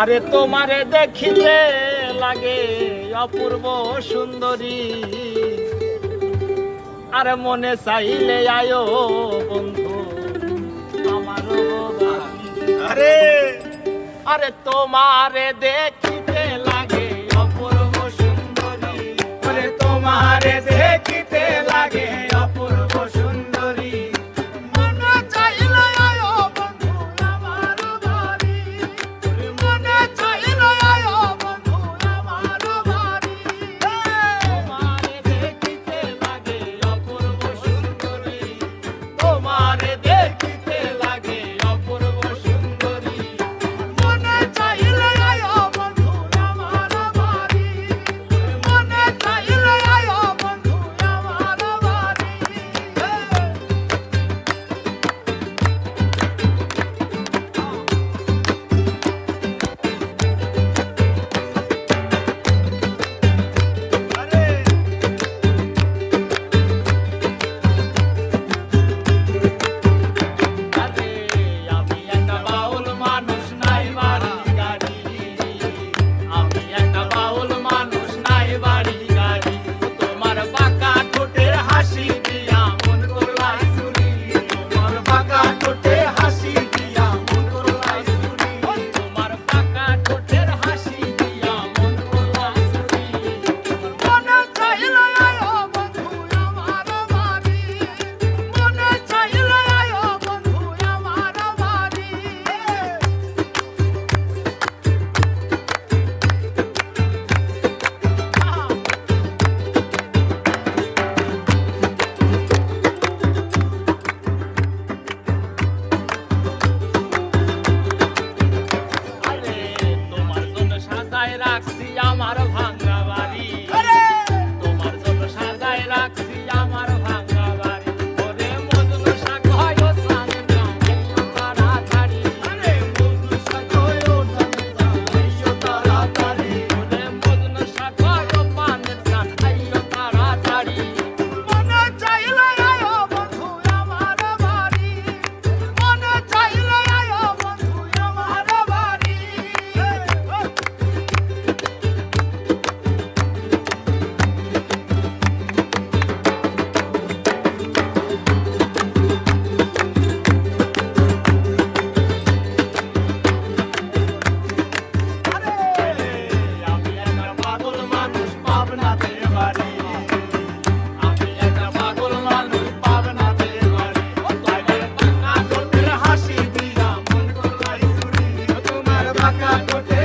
আরে তোমারে দেখিতে লাগে অপূর্ব সুন্দরী। আরে মনে চাইলে আয়ো বন্ধু আমার আরে। আরে তোমারে দেখিতে লাগে অপূর্ব সুন্দরী। আরে তোমারে Macaco